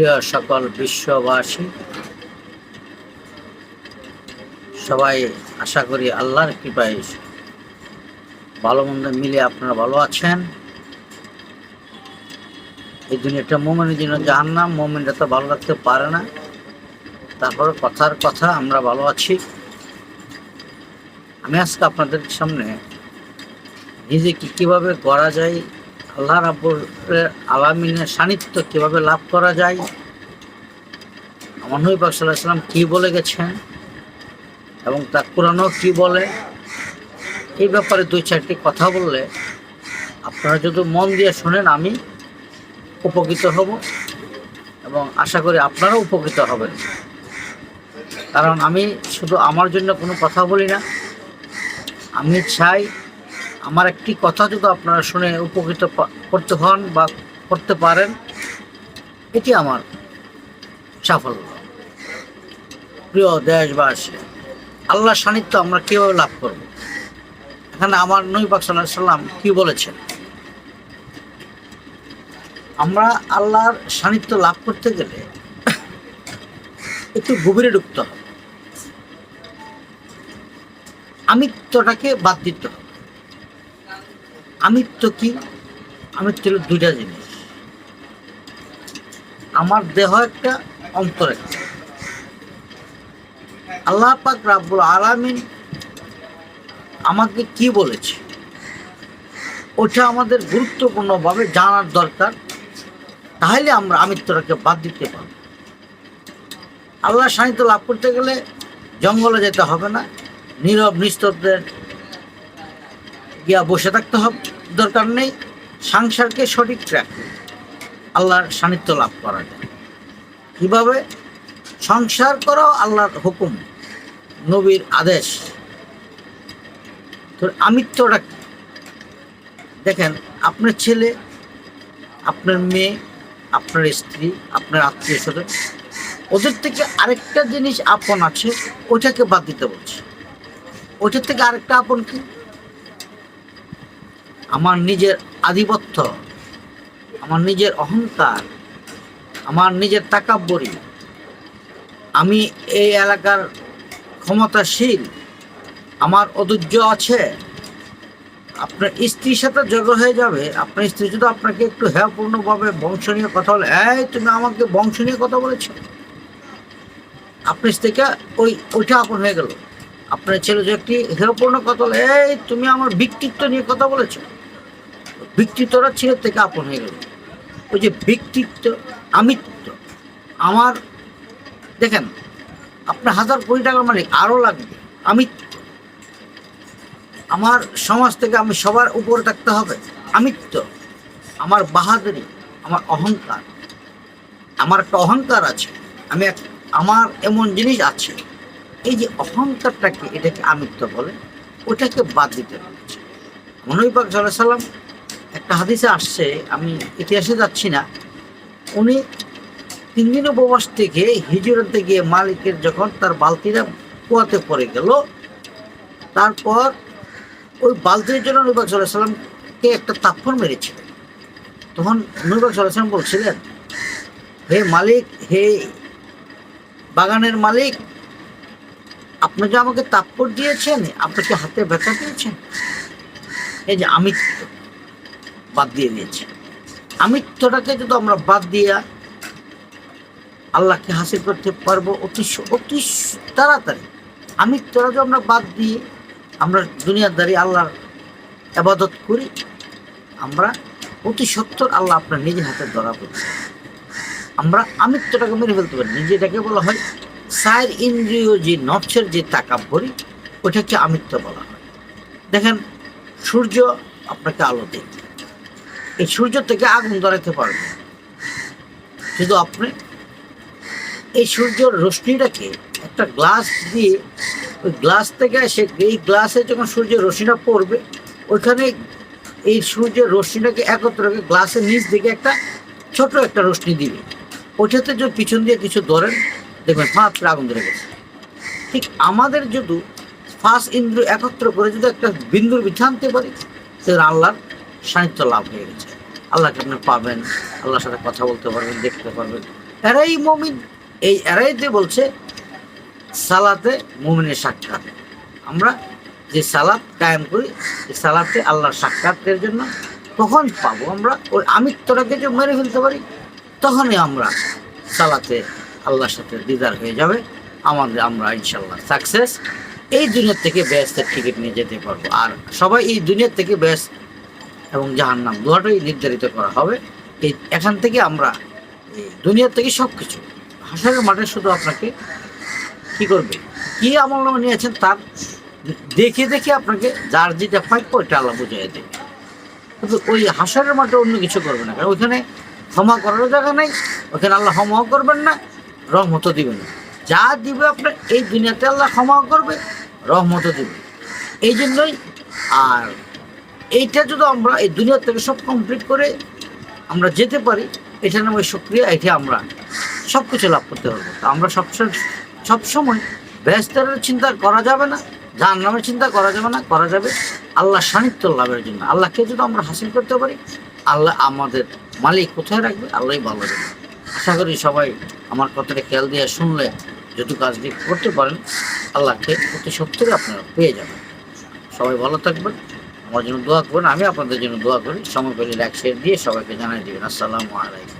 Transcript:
প্রিয় সকল বিশ্ববাসী, সবাই আশা করি আল্লাহর কৃপায় ভালো মন্দ মিলে আপনারা ভালো আছেন। এই দুনিয়াটা মোমেনের জন্য জাহান্নাম মোমেনটা তো ভালো রাখতে পারে না। তারপরে কথার কথা, আমরা ভালো আছি। আমি আজকে আপনাদের সামনে নিজেকে কীভাবে করা যায় আল্লাহ রাব্বুল আলামিনের সান্নিধ্য কীভাবে লাভ করা যায়? আমার নবী সাল্লাহ সাল্লাম কী বলে গেছেন? এবং তার কোরআনও কী বলে? এই ব্যাপারে দুই চারটি কথা বললে আপনারা যদি মন দিয়ে শোনেন, আমি উপকৃত হব এবং আশা করি আপনারাও উপকৃত হবেন। কারণ আমি শুধু আমার জন্য কোনো কথা বলি না। আমি চাই আমার একটি কথা যদি আপনারা শুনে উপকৃত করতে হন বা করতে পারেন, এটি আমার সাফল্য। প্রিয় দেশবাসী আল্লাহ সান্নিধ্য আমরা কীভাবে লাভ করব? এখানে আমার নবী পাক সাল্লাহ সাল্লাম কী বলেছেন? আমরা আল্লাহর সান্নিধ্য লাভ করতে গেলে একটু গভীরে ঢুকতে হবে। আমিত্বটাকে বাদ দিতে হবে। আমিত্ব কি? আমিত্ব হলো দুইটা জিনিস। আমার দেহ একটা, অন্তর একটা। আল্লাহ পাক রাব্বুল আলামিন আমাকে কি বলেছে? ওটা আমাদের গুরুত্বপূর্ণভাবে জানার দরকার। তাহলে আমরা আমিত্বটাকে বাদ দিতে পারব। আল্লাহ সাহিত্য লাভ করতে গেলে জঙ্গলে যেতে হবে না। নীরব নিস্তব্ধের গিয়া বসে থাকতে হবে, দরকার নেই, সংসারকে সঠিক ট্র্যাক আল্লাহর সান্নিধ্য লাভ করা যায়। কীভাবে? সংসার করাও আল্লাহর হুকুম, নবীর আদেশ। তো আমিত্বটা? দেখেন, আপনার ছেলে, আপনার মেয়ে, আপনার স্ত্রী, আপনার আত্মীয় স্বজন, ওদের থেকে আরেকটা জিনিস আপন আছে ওটাকে বাদ দিতে বলছে। ওইটার থেকে আরেকটা আপন কি? আমার নিজের আধিপত্য, আমার নিজের অহংকার, আমার নিজের তাকাব্বরি। আমি এই এলাকার ক্ষমতাশীল, আমার অধৈর্য আছে। আপনার স্ত্রীর সাথে জড়ো হয়ে যাবে। আপনার স্ত্রী যদি আপনাকে একটু হেয়পূর্ণভাবে বংশ নিয়ে কথা বলে, এই, তুমি আমাকে বংশ নিয়ে কথা বলেছ? আপনার স্ত্রীকে ওই, ওইটা আপন হয়ে গেল। আপনার ছেলে যে একটি হেয়পূর্ণ কথা বলে, এই, তুমি আমার ব্যক্তিত্ব নিয়ে কথা বলেছ? ব্যক্তিত্বটা ছেলের থেকে আপন হয়ে গেল। ওই যে ব্যক্তিত্ব আমিত্ব। আমার, দেখেন, আপনার হাজার কোটি টাকার মালিক, আরও লাগবে। আমিত্ব। আমার সমাজ থেকে আমি সবার উপরে থাকতে হবে। আমিত্ব। আমার বাহাদুরি, আমার অহংকার। আমার একটা অহংকার আছে। আমি এক, আমার এমন জিনিস আছে। এই যে অহংকারটাকে এটাকে আমিত্ব বলে, ওটাকে বাদ দিতে হচ্ছে। মনোবিপাক সাল্লাহ সাল্লাম একটা হাদিসে আসছে, আমি ইতিহাসে যাচ্ছি না। উনি তিন দিন উপবাস থেকে হিজরতে গিয়ে মালিকের যখন তার বালতিটা কুয়াতে পড়ে গেল, তারপর ওই বালতির জন্য নৈবাক সাল্লাহ সাল্লামকে একটা তাপ্পর মেরেছিলেন তখন নৈবাক সাল্লাহ সাল্লাম বলছিলেন, হে মালিক, হে বাগানের মালিক, আপনি যে আমাকে তাপ্পর দিয়েছেন, আপনি কি হাতে ব্যথা দিয়েছেন এই যে আমিত্ব বাদ দিয়ে দিয়েছে। আমিত্বটাকে যদি আমরা বাদ দিয়া আল্লাহকে হাসিল করতে পারব অতি অতি তাড়াতাড়ি। আমিত্বটা যদি আমরা বাদ দিয়ে আমরা দুনিয়াদারি আল্লাহর আবাদত করি, আমরা অতি সত্তর আল্লাহ আপনার নিজের হাতে ধরা পড়ছে। আমরা আমিত্বটাকে মেরে ফেলতে পারি। নিজেটাকে বলা হয় সায়ের ইন্দ্রিয় যে নফসের যে তাকাব্বরি, ওটাকে আমিত্ব বলা হয়। দেখেন, সূর্য আপনাকে আলো দেয় এই সূর্য থেকে আগুন ধরাতে পারবে। শুধু আপনি এই সূর্যের রশ্মিটাকে একটা গ্লাস দিয়ে, ওই গ্লাস থেকে সে, এই গ্লাসে যখন সূর্যের রশ্মিটা পড়বে, ওইখানে এই সূর্যের রশ্মিটাকে একত্র করে গ্লাসের নিচ দিকে একটা ছোট একটা রশ্মি দিবে। ওইটাতে যদি পিছন দিয়ে কিছু ধরেন, দেখবেন করে আগুন ধরে গেছে। ঠিক আমাদের যদি ফার্স্ট ইন্দ্র একত্র করে যদি একটা বিন্দুর বিছা আনতে পারি তাহলে আল্লাহর সান্নিধ্য লাভ হয়ে গেছে। আল্লাহকে আপনি পাবেন আল্লাহর সাথে কথা বলতে পারবেন, দেখতে পারবেন। এরাই মমিন। এই এরাইতে বলছে, সালাতে মুমিনের সাক্ষাৎ। আমরা যে সালাত কায়েম করি, এই সালাতে আল্লাহর সাক্ষাতের জন্য তখন পাবো আমরা? ওই আমিত্বটাকে যে মেরে ফেলতে পারি, তখনই আমরা সালাতে আল্লাহর সাথে দিদার হয়ে যাবে। আমাদের আমরা ইনশাল্লাহ সাকসেস এই দুনিয়ার থেকে ব্যস্তের টিকিট নিয়ে যেতে পারব। আর সবাই এই দুনিয়ার থেকে ব্যস্ত এবং জাহান্নাম দুটাই নির্ধারিত করা হবে। এই এখান থেকে আমরা দুনিয়ার থেকে সব কিছু হাসারের মাঠে শুধু আপনাকে কি করবে? কি আমল নামে নিয়েছেন তার দেখে দেখে আপনাকে যার যেটা প্রাপ্য ওইটা আল্লাহ বুঝিয়ে দেবে। কিন্তু ওই হাসারের মাঠে অন্য কিছু করবে না। কারণ ওইখানে ক্ষমা করার জায়গা নেই, ওখানে আল্লাহ ক্ষমাও করবেন না, রহমতও দিবেন না। যা দিবে আপনার এই দুনিয়াতে আল্লাহ ক্ষমাও করবে, রহমতও দিবে এই জন্যই আর এইটা যদি আমরা এই দুনিয়া থেকে সব কমপ্লিট করে আমরা যেতে পারি এটা নামে সক্রিয় এটা আমরা। সব কিছু লাভ করতে পারব। তো আমরা সবসময় সবসময় ব্যস্তের চিন্তা করা যাবে না যার নামের চিন্তা করা যাবে না, করা যাবে আল্লাহ সান্নিধ্য লাভের জন্য। আল্লাহকে যদি আমরা হাসিল করতে পারি, আল্লাহ আমাদের মালিক কোথায় রাখবে? আল্লাহই ভালো যাবে আশা করি সবাই আমার কথাটা খেয়াল দিয়ে শুনলে, যদি কাজটি করতে পারেন, আল্লাহকে অতি সত্যি আপনারা পেয়ে যাবেন। সবাই ভালো থাকবেন। আমার জন্য দোয়া করুন, আমি আপনাদের জন্য দোয়া করি। সময় করে লাইক শেয়ার দিয়ে সবাইকে জানাই দেবেন। আসসালামু আলাইকুম।